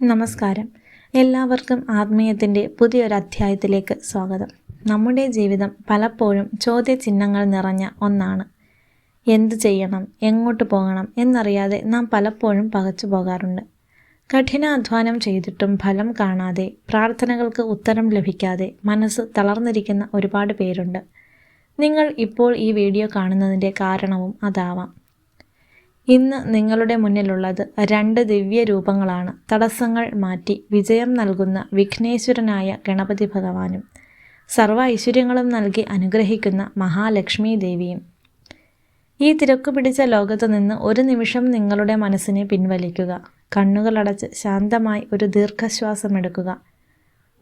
നമസ്കാരം. എല്ലാവർക്കും ആത്മീയത്തിന്റെ പുതിയൊരു അധ്യായത്തിലേക്ക് സ്വാഗതം. നമ്മുടെ ജീവിതം പലപ്പോഴും ചോദ്യചിഹ്നങ്ങൾ നിറഞ്ഞ ഒന്നാണ്. എന്തു ചെയ്യണം? എങ്ങോട്ട് പോകണം? എന്നറിയാതെ നാം പലപ്പോഴും പകച്ചു പോകാറുണ്ട്. കഠിനാധ്വാനം ചെയ്തിട്ടും ഫലം കാണാതെ പ്രാർത്ഥനകൾക്ക് ഉത്തരം ലഭിക്കാതെ മനസ്സ് തളർന്നിരിക്കുന്ന ഒരുപാട് പേരുണ്ട്. നിങ്ങൾ ഇപ്പോൾ ഈ വീഡിയോ കാണുന്നതിന്റെ കാരണവും അതാവാം. ഇന്ന് നിങ്ങളുടെ മുന്നിലുള്ളത് രണ്ട് ദിവ്യ രൂപങ്ങളാണ് തടസ്സങ്ങൾ മാറ്റി വിജയം നൽകുന്ന വിഘ്നേശ്വരനായ ഗണപതി ഭഗവാനും സർവ ഐശ്വര്യങ്ങളും നൽകി അനുഗ്രഹിക്കുന്ന മഹാലക്ഷ്മി ദേവിയും. ഈ തിരക്കു പിടിച്ച ലോകത്ത് നിന്ന് ഒരു നിമിഷം നിങ്ങളുടെ മനസ്സിനെ പിൻവലിക്കുക. കണ്ണുകളടച്ച് ശാന്തമായി ഒരു ദീർഘശ്വാസം എടുക്കുക.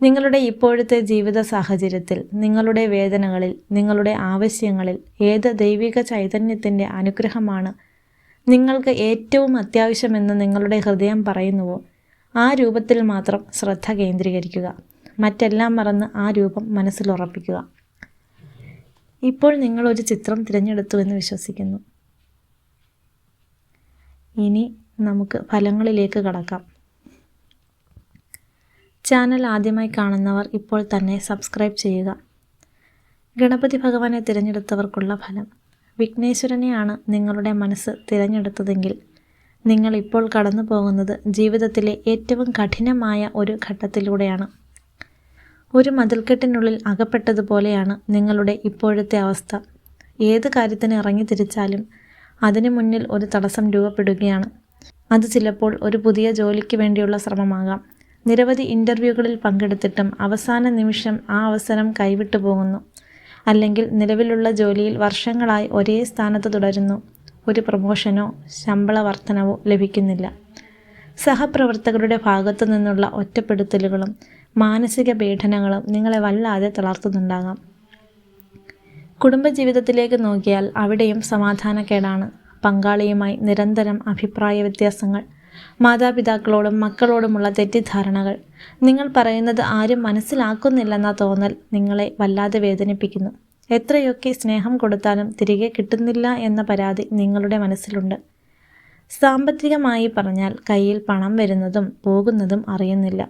നിങ്ങളുടെ ഇപ്പോഴത്തെ ജീവിത സാഹചര്യത്തിൽ നിങ്ങളുടെ വേദനകളിൽ നിങ്ങളുടെ ആവശ്യങ്ങളിൽ ഏത് ദൈവിക ചൈതന്യത്തിന്റെ അനുഗ്രഹമാണ് നിങ്ങൾക്ക് ഏറ്റവും അത്യാവശ്യമെന്ന് നിങ്ങളുടെ ഹൃദയം പറയുന്നുവോ ആ രൂപത്തിൽ മാത്രം ശ്രദ്ധ കേന്ദ്രീകരിക്കുക. മറ്റെല്ലാം മറന്ന് ആ രൂപം മനസ്സിലുറപ്പിക്കുക ഇപ്പോൾ നിങ്ങളൊരു ചിത്രം തിരഞ്ഞെടുത്തു എന്ന് വിശ്വസിക്കുന്നു. ഇനി നമുക്ക് ഫലങ്ങളിലേക്ക് കടക്കാം. ചാനൽ ആദ്യമായി കാണുന്നവർ ഇപ്പോൾ തന്നെ സബ്സ്ക്രൈബ് ചെയ്യുക. ഗണപതി ഭഗവാനെ തിരഞ്ഞെടുത്തവർക്കുള്ള ഫലം. വിഘ്നേശ്വരനെയാണ് നിങ്ങളുടെ മനസ്സ് തിരഞ്ഞെടുത്തതെങ്കിൽ. നിങ്ങൾ ഇപ്പോൾ കടന്നു പോകുന്നത് ജീവിതത്തിലെ ഏറ്റവും കഠിനമായ ഒരു ഘട്ടത്തിലൂടെയാണ്. ഒരു മതിൽക്കെട്ടിനുള്ളിൽ അകപ്പെട്ടതുപോലെയാണ് നിങ്ങളുടെ ഇപ്പോഴത്തെ അവസ്ഥ. ഏത് കാര്യത്തിന് ഇറങ്ങി തിരിച്ചാലും അതിനു മുന്നിൽ ഒരു തടസ്സം രൂപപ്പെടുകയാണ്. അത് ചിലപ്പോൾ ഒരു പുതിയ ജോലിക്ക് വേണ്ടിയുള്ള ശ്രമമാകാം. നിരവധി ഇന്റർവ്യൂകളിൽ പങ്കെടുത്തിട്ടും അവസാന നിമിഷം ആ അവസരം കൈവിട്ടു പോകുന്നു. അല്ലെങ്കിൽ നിലവിലുള്ള ജോലിയിൽ വർഷങ്ങളായി ഒരേ സ്ഥാനത്ത് തുടരുന്നു. ഒരു പ്രമോഷനോ ശമ്പള വർധനവോ ലഭിക്കുന്നില്ല. സഹപ്രവർത്തകരുടെ ഭാഗത്തു നിന്നുള്ള ഒറ്റപ്പെടുത്തലുകളും മാനസിക പീഡനങ്ങളും നിങ്ങളെ വല്ലാതെ തളർത്തുന്നുണ്ടാകാം. കുടുംബജീവിതത്തിലേക്ക് നോക്കിയാൽ അവിടെയും സമാധാനക്കേടാണ്. പങ്കാളിയുമായി നിരന്തരം അഭിപ്രായ വ്യത്യാസങ്ങൾ മാതാപിതാക്കളോടും മക്കളോടുമുള്ള തെറ്റിദ്ധാരണകൾ. നിങ്ങൾ പറയുന്നത് ആരും മനസ്സിലാക്കുന്നില്ലെന്ന തോന്നൽ നിങ്ങളെ വല്ലാതെ വേദനിപ്പിക്കുന്നു. എത്രയൊക്കെ സ്നേഹം കൊടുത്താലും തിരികെ കിട്ടുന്നില്ല എന്ന പരാതി നിങ്ങളുടെ മനസ്സിലുണ്ട്. സാമ്പത്തികമായി പറഞ്ഞാൽ കയ്യിൽ പണം വരുന്നതും പോകുന്നതും അറിയുന്നില്ല.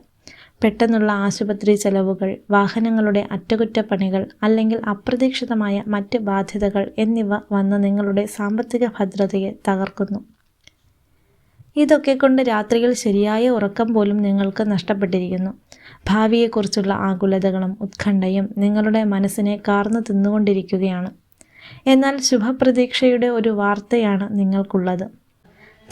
പെട്ടെന്നുള്ള ആശുപത്രി ചെലവുകൾ വാഹനങ്ങളുടെ അറ്റകുറ്റപ്പണികൾ അല്ലെങ്കിൽ അപ്രതീക്ഷിതമായ മറ്റ് ബാധ്യതകൾ എന്നിവ വന്ന് നിങ്ങളുടെ സാമ്പത്തിക ഭദ്രതയെ തകർക്കുന്നു. ഇതൊക്കെ കൊണ്ട് രാത്രികൾ ശരിയായ ഉറക്കം പോലും നിങ്ങൾക്ക് നഷ്ടപ്പെട്ടിരിക്കുന്നു. ഭാവിയെക്കുറിച്ചുള്ള ആകുലതകളും ഉത്കണ്ഠയും നിങ്ങളുടെ മനസ്സിനെ കാർന്നു തിന്നുകൊണ്ടിരിക്കുകയാണ്. എന്നാൽ ശുഭപ്രതീക്ഷയുടെ ഒരു വാർത്തയാണ് നിങ്ങൾക്കുള്ളത്.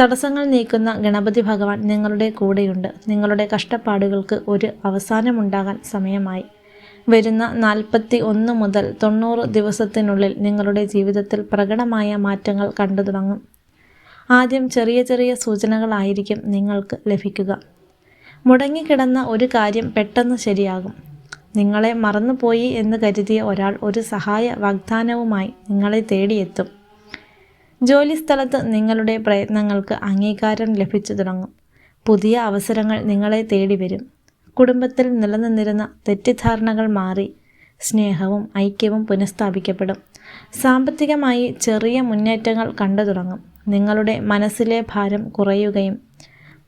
തടസ്സങ്ങൾ നീക്കുന്ന ഗണപതി ഭഗവാൻ നിങ്ങളുടെ കൂടെയുണ്ട്. നിങ്ങളുടെ കഷ്ടപ്പാടുകൾക്ക് ഒരു അവസാനമുണ്ടാകാൻ സമയമായി. വരുന്ന നാൽപ്പത്തി ഒന്ന് മുതൽ തൊണ്ണൂറ് ദിവസത്തിനുള്ളിൽ നിങ്ങളുടെ ജീവിതത്തിൽ പ്രകടമായ മാറ്റങ്ങൾ കണ്ടു തുടങ്ങും. ആദ്യം ചെറിയ ചെറിയ സൂചനകളായിരിക്കും നിങ്ങൾക്ക് ലഭിക്കുക. മുടങ്ങിക്കിടന്ന ഒരു കാര്യം പെട്ടെന്ന് ശരിയാകും. നിങ്ങളെ മറന്നുപോയി എന്ന് കരുതിയ ഒരാൾ ഒരു സഹായ വാഗ്ദാനവുമായി നിങ്ങളെ തേടിയെത്തും. ജോലിസ്ഥലത്ത് നിങ്ങളുടെ പ്രയത്നങ്ങൾക്ക് അംഗീകാരം ലഭിച്ചു തുടങ്ങും. പുതിയ അവസരങ്ങൾ നിങ്ങളെ തേടി വരും. കുടുംബത്തിൽ നിലനിന്നിരുന്ന തെറ്റിദ്ധാരണകൾ മാറി സ്നേഹവും ഐക്യവും പുനഃസ്ഥാപിക്കപ്പെടും. സാമ്പത്തികമായി ചെറിയ മുന്നേറ്റങ്ങൾ കണ്ടു തുടങ്ങും. നിങ്ങളുടെ മനസ്സിലെ ഭാരം കുറയുകയും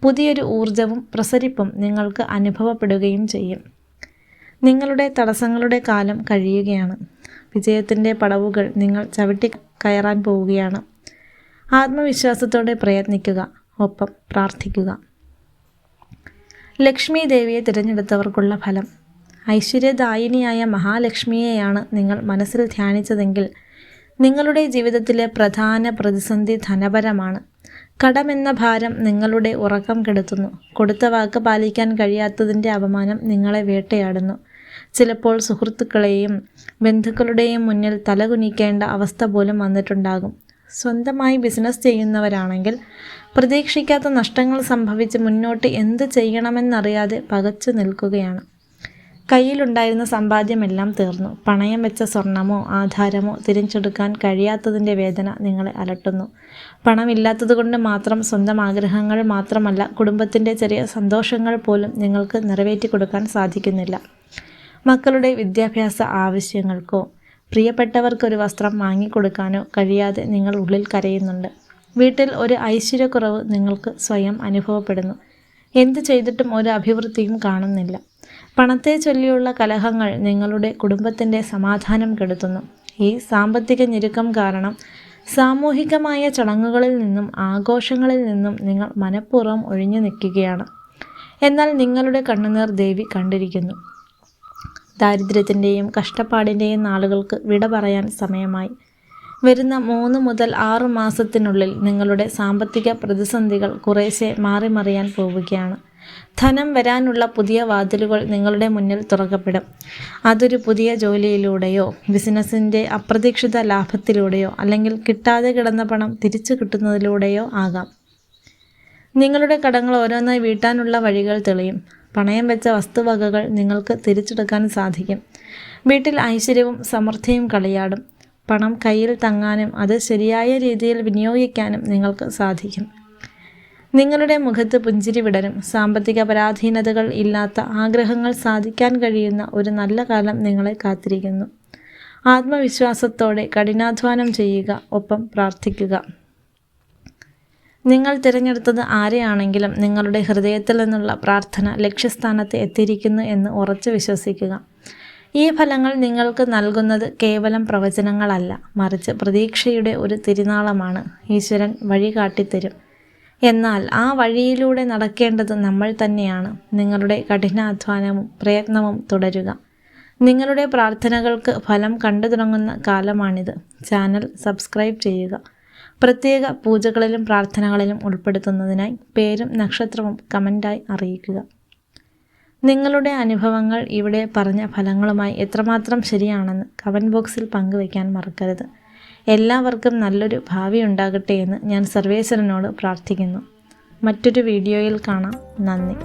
പുതിയൊരു ഊർജവും പ്രസരിപ്പും നിങ്ങൾക്ക് അനുഭവപ്പെടുകയും ചെയ്യും. നിങ്ങളുടെ തടസ്സങ്ങളുടെ കാലം കഴിയുകയാണ്. വിജയത്തിന്റെ പടവുകൾ നിങ്ങൾ ചവിട്ടി കയറാൻ പോവുകയാണ്. ആത്മവിശ്വാസത്തോടെ പ്രയത്നിക്കുക ഒപ്പം പ്രാർത്ഥിക്കുക. ലക്ഷ്മി ദേവിയെ തിരഞ്ഞെടുത്തവർക്കുള്ള ഫലം. ഐശ്വര്യദായിനിയായ മഹാലക്ഷ്മിയെയാണ് നിങ്ങൾ മനസ്സിൽ ധ്യാനിച്ചതെങ്കിൽ നിങ്ങളുടെ ജീവിതത്തിലെ പ്രധാന പ്രതിസന്ധി ധനപരമാണ്. കടമെന്ന ഭാരം നിങ്ങളുടെ ഉറക്കം കെടുത്തുന്നു. കൊടുത്ത വാക്ക് പാലിക്കാൻ കഴിയാത്തതിന്റെ അപമാനം നിങ്ങളെ വേട്ടയാടുന്നു. ചിലപ്പോൾ സുഹൃത്തുക്കളെയും ബന്ധുക്കളുടെയും മുന്നിൽ തലകുനിക്കേണ്ട അവസ്ഥ പോലും വന്നിട്ടുണ്ടാകും. സ്വന്തമായി ബിസിനസ് ചെയ്യുന്നവരാണെങ്കിൽ പ്രതീക്ഷിക്കാത്ത നഷ്ടങ്ങൾ സംഭവിച്ച് മുന്നോട്ട് എന്ത് ചെയ്യണമെന്നറിയാതെ പകച്ചു നിൽക്കുകയാണ്. കയ്യിലുണ്ടായിരുന്ന സമ്പാദ്യമെല്ലാം തീർന്നു. പണയം വെച്ച സ്വർണമോ ആധാരമോ തിരിച്ചെടുക്കാൻ കഴിയാത്തതിന്റെ വേദന നിങ്ങളെ അലട്ടുന്നു. പണമില്ലാത്തതുകൊണ്ട് മാത്രം സ്വന്തം ആഗ്രഹങ്ങൾ മാത്രമല്ല കുടുംബത്തിന്റെ ചെറിയ സന്തോഷങ്ങൾ പോലും നിങ്ങൾക്ക് നിറവേറ്റി കൊടുക്കാൻ സാധിക്കുന്നില്ല. മക്കളുടെ വിദ്യാഭ്യാസ ആവശ്യങ്ങൾക്കോ പ്രിയപ്പെട്ടവർക്കൊരു വസ്ത്രം വാങ്ങിക്കൊടുക്കാനോ കഴിയാതെ നിങ്ങൾ ഉള്ളിൽ കരയുന്നുണ്ട്. വീട്ടിൽ ഒരു ഐശ്വര്യക്കുറവ് നിങ്ങൾക്ക് സ്വയം അനുഭവപ്പെടുന്നു. എന്തു ചെയ്തിട്ടും ഒരു അഭിവൃദ്ധിയും കാണുന്നില്ല. പണത്തെ ചൊല്ലിയുള്ള കലഹങ്ങൾ നിങ്ങളുടെ കുടുംബത്തിന്റെ സമാധാനം കെടുത്തുന്നു. ഈ സാമ്പത്തിക ഞെരുക്കം കാരണം സാമൂഹികമായ ചടങ്ങുകളിൽ നിന്നും ആഘോഷങ്ങളിൽ നിന്നും നിങ്ങൾ മനഃപൂർവം ഒഴിഞ്ഞു നിൽക്കുകയാണ്. എന്നാൽ നിങ്ങളുടെ കണ്ണുനീർ ദേവി കണ്ടിരിക്കുന്നു. ദാരിദ്ര്യത്തിന്റെയും കഷ്ടപ്പാടിന്റെയും നാളുകൾക്ക് വിട പറയാൻ സമയമായി. വരുന്ന മൂന്ന് മുതൽ ആറ് മാസത്തിനുള്ളിൽ നിങ്ങളുടെ സാമ്പത്തിക പ്രതിസന്ധികൾ കുറേശ്ശെ മാറിമറിയാൻ പോവുകയാണ്. ധനം വരാനുള്ള പുതിയ വാതിലുകൾ നിങ്ങളുടെ മുന്നിൽ തുറക്കപ്പെടും. അതൊരു പുതിയ ജോലിയിലൂടെയോ ബിസിനസ്സിന്റെ അപ്രതീക്ഷിത ലാഭത്തിലൂടെയോ അല്ലെങ്കിൽ കിട്ടാതെ കിടന്ന പണം തിരിച്ചു കിട്ടുന്നതിലൂടെയോ ആകാം. നിങ്ങളുടെ കടങ്ങൾ ഓരോന്നായി വീട്ടാനുള്ള വഴികൾ തെളിയും. പണയം വെച്ച വസ്തുവകകൾ നിങ്ങൾക്ക് തിരിച്ചെടുക്കാൻ സാധിക്കും. വീട്ടിൽ ഐശ്വര്യവും സമൃദ്ധിയും കളിയാടും. പണം കയ്യിൽ തങ്ങാനും അത് ശരിയായ രീതിയിൽ വിനിയോഗിക്കാനും നിങ്ങൾക്ക് സാധിക്കും. നിങ്ങളുടെ മുഖത്ത് പുഞ്ചിരി വിടരും. സാമ്പത്തിക പരാധീനതകൾ ഇല്ലാത്ത ആഗ്രഹങ്ങൾ സാധിക്കാൻ കഴിയുന്ന ഒരു നല്ല കാലം നിങ്ങളെ കാത്തിരിക്കുന്നു. ആത്മവിശ്വാസത്തോടെ കഠിനാധ്വാനം ചെയ്യുക ഒപ്പം പ്രാർത്ഥിക്കുക. നിങ്ങൾ തിരഞ്ഞെടുത്തത് ആരെയാണെങ്കിലും നിങ്ങളുടെ ഹൃദയത്തിൽ നിന്നുള്ള പ്രാർത്ഥന ലക്ഷ്യസ്ഥാനത്ത് എത്തിയിരിക്കുന്നു എന്ന് ഉറച്ചു വിശ്വസിക്കുക. ഈ ഫലങ്ങൾ നിങ്ങൾക്ക് നൽകുന്നത് കേവലം പ്രവചനങ്ങളല്ല മറിച്ച് പ്രതീക്ഷയുടെ ഒരു തിരുനാളമാണ്. ഈശ്വരൻ വഴി കാട്ടിത്തരും എന്നാൽ ആ വഴിയിലൂടെ നടക്കേണ്ടത് നമ്മൾ തന്നെയാണ്. നിങ്ങളുടെ കഠിനാധ്വാനവും പ്രയത്നവും തുടരുക. നിങ്ങളുടെ പ്രാർത്ഥനകൾക്ക് ഫലം കണ്ടു തുടങ്ങുന്ന കാലമാണിത്. ചാനൽ സബ്സ്ക്രൈബ് ചെയ്യുക. പ്രത്യേക പൂജകളിലും പ്രാർത്ഥനകളിലും ഉൾപ്പെടുത്തുന്നതിനായി പേരും നക്ഷത്രവും കമന്റായി അറിയിക്കുക. നിങ്ങളുടെ അനുഭവങ്ങൾ ഇവിടെ പറഞ്ഞ ഫലങ്ങളുമായി എത്രമാത്രം ശരിയാണെന്ന് കമന്റ് ബോക്സിൽ പങ്കുവയ്ക്കാൻ മറക്കരുത്. എല്ലാവർക്കും നല്ലൊരു ഭാവി ഉണ്ടാകട്ടെ എന്ന് ഞാൻ സർവേശ്വരനോട് പ്രാർത്ഥിക്കുന്നു. മറ്റൊരു വീഡിയോയിൽ കാണാം. നന്ദി.